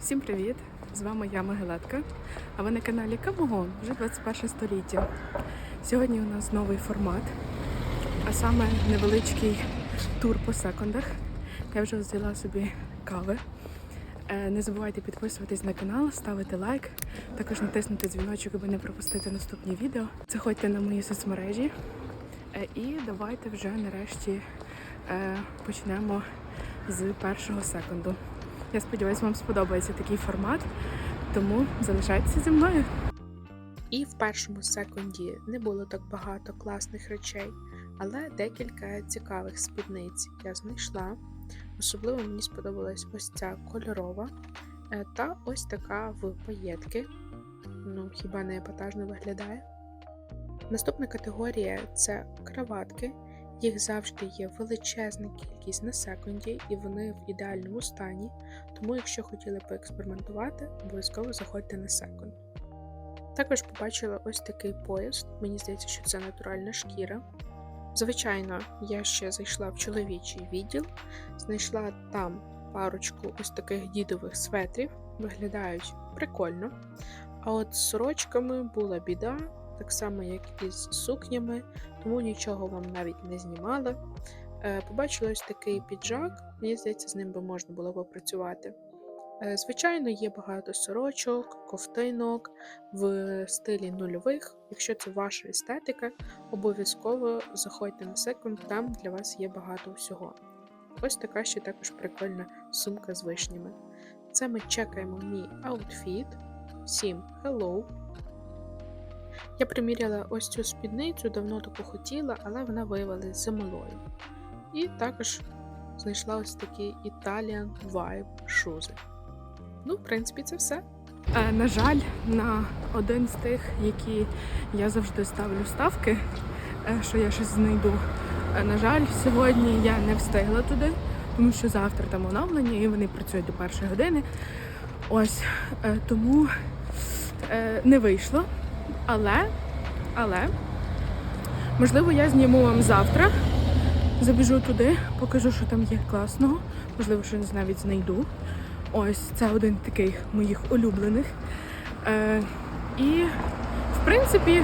Всім привіт! З вами я Могилетка, а ви на каналі Камогон, вже 21 століття. Сьогодні у нас новий формат, а саме невеличкий тур по секундах. Я вже взяла собі кави. Е, Не забувайте підписуватись на канал, ставити лайк, також натиснути дзвіночок, аби не пропустити наступні відео. Заходьте на мої соцмережі Е, і давайте вже нарешті почнемо з першого секунду. Я сподіваюся, вам сподобається такий формат, тому залишайтеся зі мною. І в першому секунді не було так багато класних речей, але декілька цікавих спідниць я знайшла. Особливо мені сподобалась ось ця кольорова е, та ось така в паєтки. Ну, хіба не епатажно виглядає? Наступна категорія це краватки. Їх завжди є величезна кількість на секунді, і вони в ідеальному стані. Тому, якщо хотіли поекспериментувати, обов'язково заходьте на секунд. Також побачила ось такий пояс. Мені здається, що це натуральна шкіра. Звичайно, я ще зайшла в чоловічий відділ, знайшла там парочку ось таких дідових светрів, виглядають прикольно. А от з сорочками була біда, так само, як і з сукнями, тому нічого вам навіть не знімала. Е, Побачила ось такий піджак, мені здається, з ним би можна було попрацювати. Е, Звичайно, є багато сорочок, ковтинок в стилі нульових. Якщо це ваша естетика, обов'язково заходьте на секунд, там для вас є багато всього. Ось така ще також прикольна сумка з вишнями. Це ми чекаємо мій аутфіт. Всім hello! Я приміряла ось цю спідницю, давно таку хотіла, але вона виявилася замалою. І також знайшла ось такі Italian Vibe шузи. Ну, в принципі, це все. Е, На жаль, на один з тих, які я завжди ставлю ставки, е, що я щось знайду. е, На жаль, сьогодні я не встигла туди, тому що завтра там оновлення і вони працюють до першої години. Ось тому не вийшло. Але, але, можливо, я зніму вам завтра. Забіжу туди, покажу, що там є класного. Можливо, щось навіть знайду. Ось це один таких моїх улюблених. Е, і, в принципі,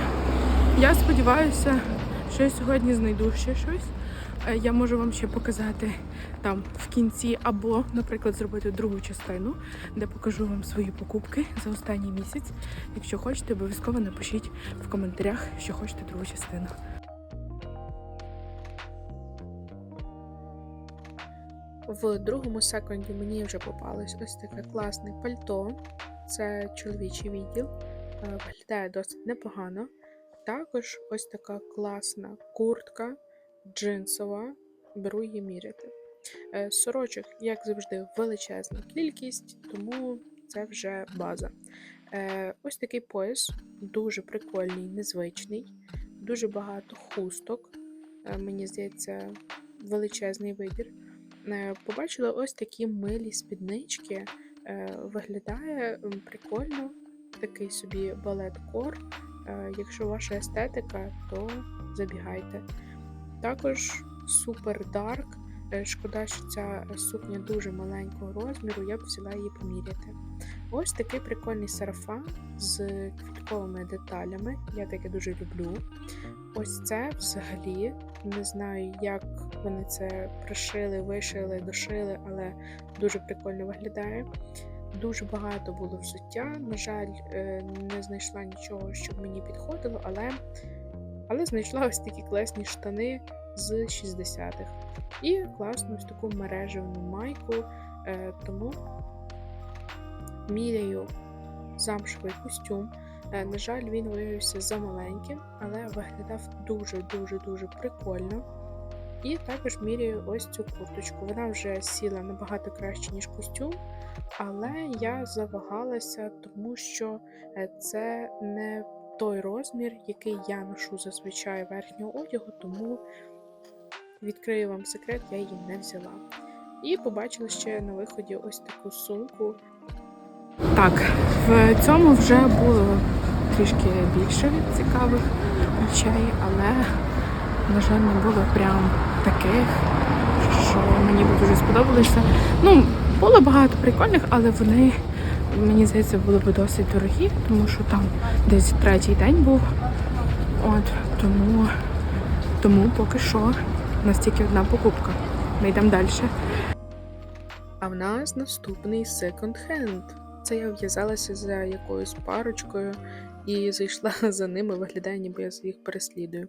я сподіваюся, що я сьогодні знайду ще щось. Е, я можу вам ще показати там в кінці, або, наприклад, зробити другу частину, де покажу вам свої покупки за останній місяць. Якщо хочете, обов'язково напишіть в коментарях, що хочете другу частину. В другому секунді мені вже попалось ось таке класне пальто. Це чоловічий відділ. Е, Виглядає досить непогано. Також ось така класна куртка джинсова. Беру її міряти. Е, Сорочок, як завжди, величезна кількість, тому це вже база. Е, Ось такий пояс, дуже прикольний, незвичний, дуже багато хусток. Е, Мені здається, величезний вибір. Побачила ось такі милі спіднички. Виглядає прикольно, такий собі балет-кор. Якщо ваша естетика, то забігайте. Також супер дарк. Е, Шкода, що ця сукня дуже маленького розміру, я б взяла її поміряти. Ось такий прикольний сарафан з квітковими деталями. Я таке дуже люблю. Ось це взагалі не знаю, як вони це пришили, вишили, дошили, але дуже прикольно виглядає. Дуже багато було взуття. На жаль, е, не знайшла нічого, щоб мені підходило, але, але знайшла ось такі класні штани з 60-х. І класну ось таку мережевну майку. Е, Тому міряю замшевий костюм. Е, На жаль, він виявився замаленьким, але виглядав дуже-дуже-дуже прикольно. І також міряю ось цю курточку. Вона вже сіла набагато краще, ніж костюм, але я завагалася, тому що е, це не той розмір, який я ношу зазвичай верхнього одягу, тому відкрию вам секрет, я її не взяла. І побачила ще на виході ось таку сумку Так, в цьому вже було трішки більше цікавих речей, але, на жаль, не було прям таких, що мені б дуже сподобалися. Ну, було багато прикольних, але вони, мені здається, були б досить дорогі, тому що там десь третій день був. От, тому, тому поки що у нас тільки одна покупка. Ми йдемо далі. А в нас наступний секонд-хенд. Це я в'язалася за якоюсь парочкою і зайшла за ними, виглядає, ніби я їх переслідую.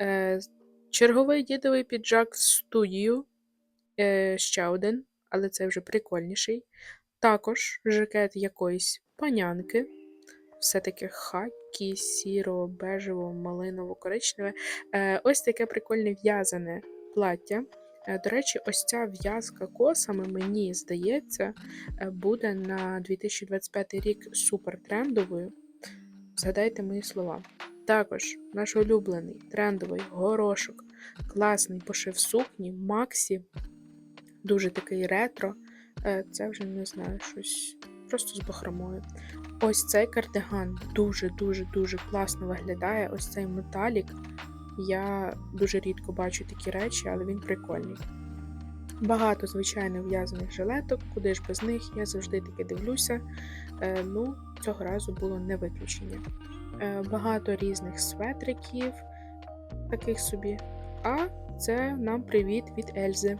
Е, черговий дідовий піджак студію. Е, ще один, але це вже прикольніший. Також жакет якоїсь панянки. Все-таки хакі, сіро, бежево, малиново, коричневе. Е, ось таке прикольне в'язане плаття. Е, До речі, ось ця в'язка косами, мені здається, е, буде на 2025 рік супер трендовою. Згадайте мої слова. Також наш улюблений трендовий горошок, класний пошив сукні, Максі, дуже такий ретро. Е, Це вже не знаю, щось просто з бахромою. Ось цей кардиган дуже-дуже дуже класно виглядає. Ось цей металік. Я дуже рідко бачу такі речі, але він прикольний. Багато, звичайно, в'язаних жилеток, куди ж без них, я завжди таки дивлюся. Е, ну, цього разу було не виключення. Е, багато різних светриків, таких собі. А це нам привіт від Ельзи.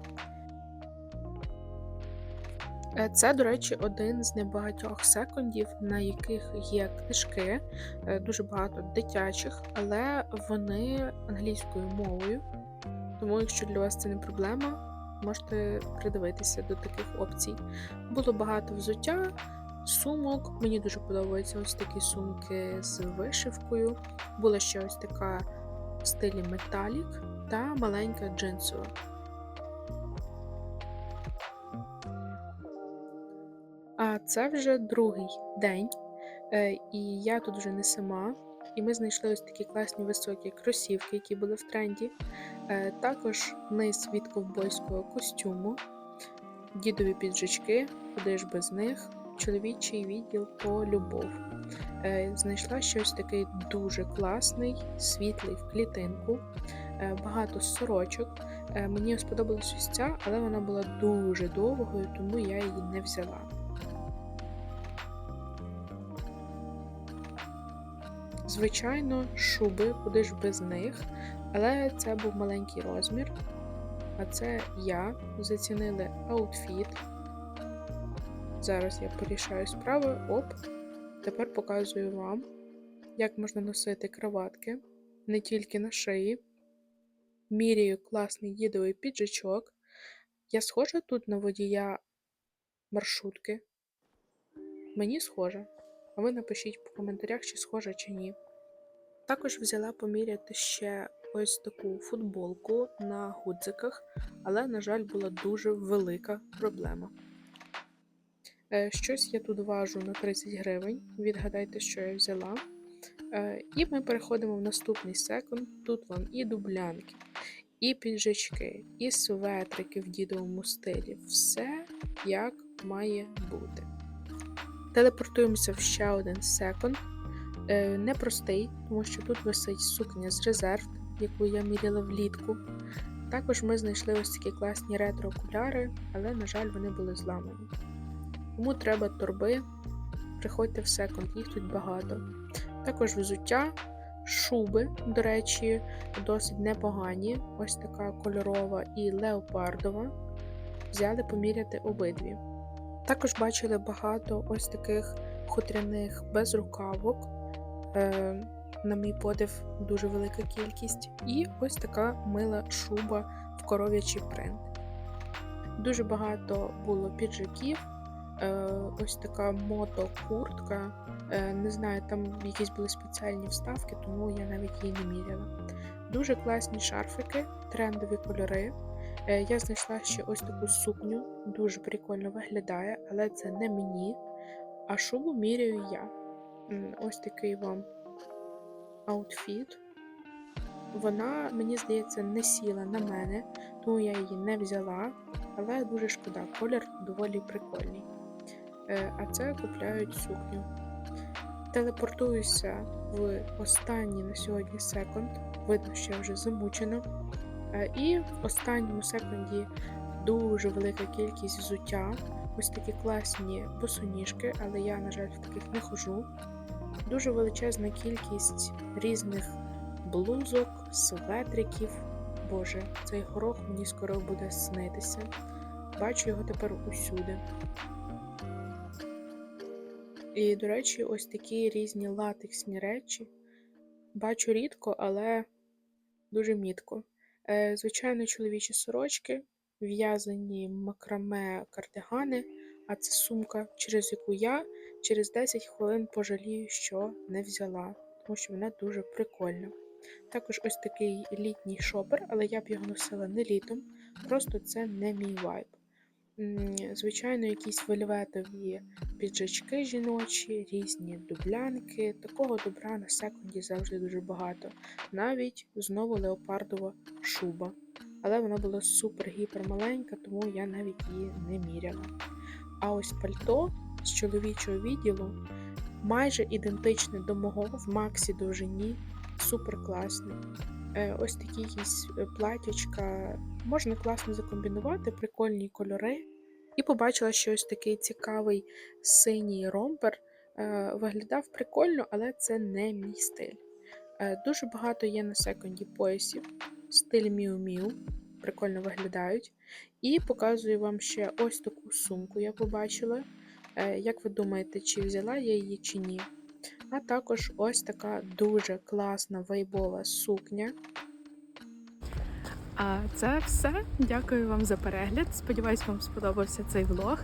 Е, Це, до речі, один з небагатьох секундів, на яких є книжки, е, дуже багато дитячих, але вони англійською мовою. Тому, якщо для вас це не проблема, можете придивитися до таких опцій. Було багато взуття, сумок. Мені дуже подобаються ось такі сумки з вишивкою. Була ще ось така в стилі металік та маленька джинсова. Це вже другий день, е, і я тут вже не сама. І ми знайшли ось такі класні високі кросівки, які були в тренді. Е, Також низ від ковбойського костюму, дідові піджачки, куди ж без них, чоловічий відділ по любов. Е, Знайшла щось такий дуже класний, світлий в клітинку, багато сорочок. Мені сподобалась ось ця, але вона була дуже довгою, тому я її не взяла. Звичайно, шуби, куди ж без них, але це був маленький розмір. А це я зацінили аутфіт. Зараз я порішаю справи. Оп. Тепер показую вам, як можна носити краватки не тільки на шиї. Міряю класний дідовий піджачок. Я схожа тут на водія маршрутки. Мені схожа. А ви напишіть в коментарях, чи схожа, чи ні. Також взяла поміряти ще ось таку футболку на гудзиках, але, на жаль, була дуже велика проблема. Е, Щось я тут важу на 30 гривень. Відгадайте, що я взяла. Е, І ми переходимо в наступний секунд. Тут вам і дублянки, і піджачки, і светрики в дідовому стилі. Все як має бути. Телепортуємося в ще один секунд. Е, Непростий, тому що тут висить сукня з резерв, яку я міряла влітку. Також ми знайшли ось такі класні ретро-окуляри, але, на жаль, вони були зламані. Кому треба торби, приходьте в секунд, їх тут багато. Також взуття, шуби, до речі, досить непогані. Ось така кольорова і леопардова. Взяли поміряти обидві. Також бачили багато ось таких хутряних безрукавок. Е, на мій подив, дуже велика кількість. І ось така мила шуба в коров'ячий принт. Дуже багато було піджаків, е, ось така мото-куртка. Е, не знаю, там якісь були спеціальні вставки, тому я навіть її не міряла. Дуже класні шарфики, трендові кольори. Е, Я знайшла ще ось таку сукню, дуже прикольно виглядає, але це не мені. А шубу міряю я. Ось такий вам аутфіт. Вона, мені здається, не сіла на мене, тому я її не взяла. Але дуже шкода, колір доволі прикольний. Е, А це купляють сукню. Телепортуюся в останній на сьогодні секунд. Видно, що я вже замучена. Е, І в останньому секунді дуже велика кількість взуття. Ось такі класні босоніжки, але я, на жаль, в таких не хожу. Дуже величезна кількість різних блузок, светриків. Боже, цей горох мені скоро буде снитися. Бачу його тепер усюди. І, до речі, ось такі різні латексні речі. Бачу рідко, але дуже мітко. Е, Звичайно, чоловічі сорочки, в'язані макраме кардигани, а це сумка, через яку я через 10 хвилин пожалію, що не взяла, тому що вона дуже прикольна. Також ось такий літній шопер, але я б його носила не літом, просто це не мій вайб. Звичайно, якісь вельветові піджачки жіночі, різні дублянки. Такого добра на секунді завжди дуже багато. Навіть знову леопардова шуба. Але вона була супер-гіпер маленька, тому я навіть її не міряла. А ось пальто з чоловічого відділу майже ідентичне до мого в максі довжині, супер класний. Е, ось такі якісь е, платячка можна класно закомбінувати, прикольні кольори. І побачила, що ось такий цікавий синій ромпер е, виглядав прикольно, але це не мій стиль. Дуже багато є на секунді поясів, стиль Miu, прикольно виглядають. І показую вам ще ось таку сумку, я побачила. Як ви думаєте, чи взяла я її чи ні? А також ось така дуже класна вайбова сукня. А це все. Дякую вам за перегляд. Сподіваюсь, вам сподобався цей влог.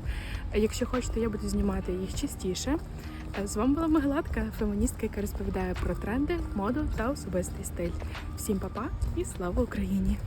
Якщо хочете, я буду знімати їх частіше. З вами була Мегладка, феміністка, яка розповідає про тренди, моду та особистий стиль. Всім па-па і слава Україні!